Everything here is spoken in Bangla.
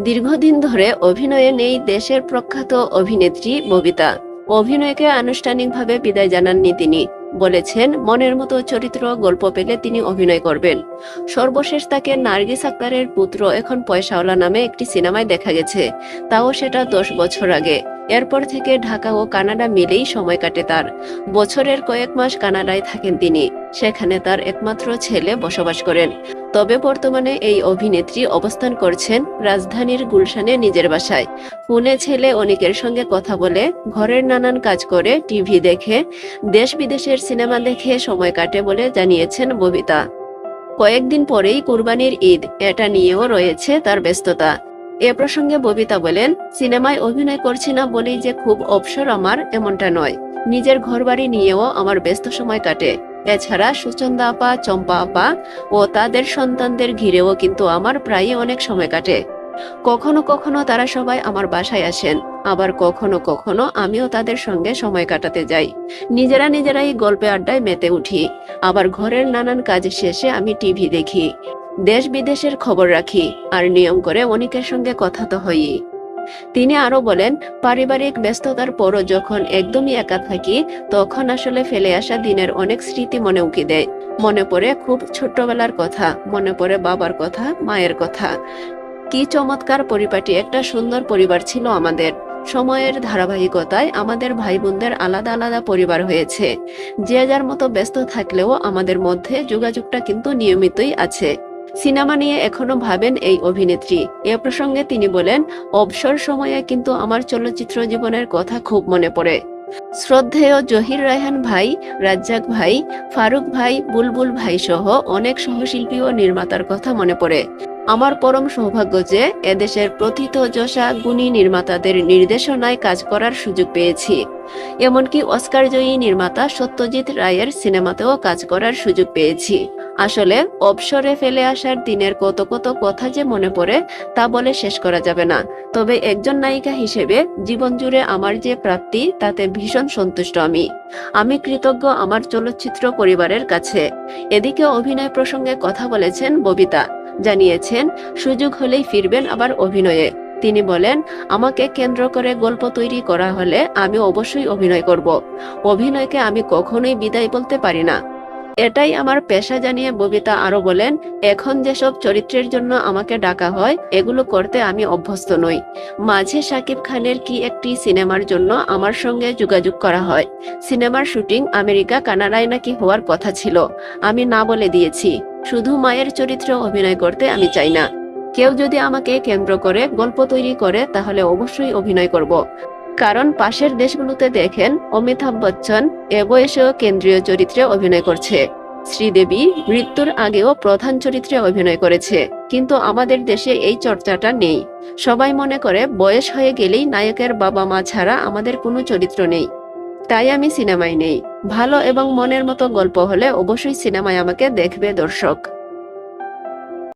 দীর্ঘদিন ধরে অভিনয়ে নেই দেশের প্রখ্যাত অভিনেত্রী ববিতা। অভিনয়কে আনুষ্ঠানিকভাবে বিদায় জানাননি তিনি। বলেছেন, মনের মতো চরিত্র গল্প পেলে তিনি অভিনয় করবেন। সর্বশেষ তাকে নার্গিস আক্তারের পুত্র এখন পয়সাওয়ালা নামে একটি সিনেমায় দেখা গেছে। তাও সেটা দশ বছর আগে। এরপর থেকে ঢাকা ও কানাডা মিলেই সময় কাটে তার। বছরের কয়েক মাস কানাডায় থাকেন তিনি। সেখানে তার একমাত্র ছেলে বসবাস করেন। তবে বর্তমানে এই অভিনেত্রী অবস্থান করছেন রাজধানীর গুলশানে নিজের বাসায়। ফোনে ছেলে অনিকের সঙ্গে কথা বলে ঘরের নানান কাজ করে টিভি দেখে দেশ বিদেশের সিনেমা দেখে সময় কাটে বলে জানিয়েছেন ববিতা। কয়েকদিন পরেই কুরবানির ঈদ, এটা নিয়েও রয়েছে তার ব্যস্ততা। এ প্রসঙ্গে ববিতা বলেন, সিনেমায় অভিনয় করছি না বলেই যে খুব অবসর আমার, এমনটা নয়। নিজের ঘরবাড়ি নিয়েও আমার ব্যস্ত সময় কাটে। এছাড়া সুচন্দা আপা, চম্পা আপা ও তাদের সন্তানদের ঘিরেও কিন্তু আমার প্রায়ই অনেক সময় কাটে। কখনো কখনো তারা সবাই আমার বাসায় আসেন, আবার কখনো কখনো আমিও তাদের সঙ্গে সময় কাটাতে যাই। নিজেরা নিজেরাই গল্পে আড্ডায় মেতে উঠি, আবার ঘরের নানান কাজ শেষে আমি টিভি দেখি, দেশ বিদেশের খবর রাখি, আর নিয়ম করে অনেকের সঙ্গে কথা তো হইই তিনি আরও বলেন, পারিবারিক ব্যস্ততার পরও যখন একদমই একা থাকি, তখন আসলে ফেলে আসা দিনের অনেক স্মৃতি মনে উকি দেয়। মনে পড়ে খুব ছোট্টবেলার কথা, মনে পড়ে বাবার কথা, মায়ের কথা। কি চমৎকার পরিপাটি, একটা সুন্দর পরিবার ছিল আমাদের। সময়ের ধারাবাহিকতায় আমাদের ভাই বোনদের আলাদা আলাদা পরিবার হয়েছে। যে যার মতো ব্যস্ত থাকলেও আমাদের মধ্যে যোগাযোগটা কিন্তু নিয়মিতই আছে। সিনেমা নিয়ে এখনও ভাবেন এই অভিনেত্রী। এ প্রসঙ্গে তিনি বলেন, অবসর সময়ে কিন্তু আমার চলচ্চিত্র জীবনের কথা খুব মনে পড়ে। শ্রদ্ধেয় জহির রায়হান ভাই, রাজ্জাক ভাই, ফারুক ভাই, বুলবুল ভাই সহ অনেক সহশিল্পী ও নির্মাতার কথা মনে পড়ে। আমার পরম সৌভাগ্য যে এদেশের প্রথিত যশা গুণী নির্মাতাদের নির্দেশনায় কাজ করার সুযোগ পেয়েছি। এমনকি অস্কার জয়ী নির্মাতা সত্যজিৎ রায়ের সিনেমাতেও কাজ করার সুযোগ পেয়েছি। আসলে অবসরে ফেলে আসার দিনের কত কত কথা যে মনে পড়ে, তা বলে শেষ করা যাবে না। তবে একজন নায়িকা হিসেবে জীবন জুড়ে আমার যে প্রাপ্তি, তাতে ভীষণ সন্তুষ্ট আমি। আমি কৃতজ্ঞ আমার চলচ্চিত্র পরিবারের কাছে। এদিকে অভিনয় প্রসঙ্গে কথা বলেছেন ববিতা। জানিয়েছেন, সুযোগ হলেই ফিরবেন আবার অভিনয়ে। তিনি বলেন, আমাকে কেন্দ্র করে গল্প তৈরি করা হলে আমি অবশ্যই অভিনয় করব। অভিনয়কে আমি কখনোই বিদায় বলতে পারি না। এটাই আমার পেশা জানিয়ে ববিতা আরও বলেন, এখন যেসব চরিত্রের জন্য আমাকে ডাকা হয়, এগুলো করতে আমি অভ্যস্ত নই। মাঝে সাকিব খানের কি একটি সিনেমার জন্য আমার সঙ্গে যোগাযোগ করা হয়? সিনেমার শুটিং আমেরিকা, কানাডায় নাকি হওয়ার কথা ছিল? আমি না বলে দিয়েছি। শুধু মায়ের চরিত্রে অভিনয় করতে আমি চাই না। কেউ যদি আমাকে কেন্দ্র করে গল্প তৈরি করে, তাহলে অবশ্যই অভিনয় করব। কারণ পাশের দেশগুলোতে দেখেন অমিতাভ বচ্চন এ বয়সেও কেন্দ্রীয় চরিত্রে অভিনয় করছে। শ্রীদেবী মৃত্যুর আগেও প্রধান চরিত্রে অভিনয় করেছে, কিন্তু আমাদের দেশে এই চর্চাটা নেই। সবাই মনে করে বয়স হয়ে গেলেই নায়কের বাবা মা ছাড়া আমাদের কোনো চরিত্র নেই। তাই আমি সিনেমায় নেই। ভালো এবং মনের মতো গল্প হলে অবশ্যই সিনেমায় আমাকে দেখবে দর্শক।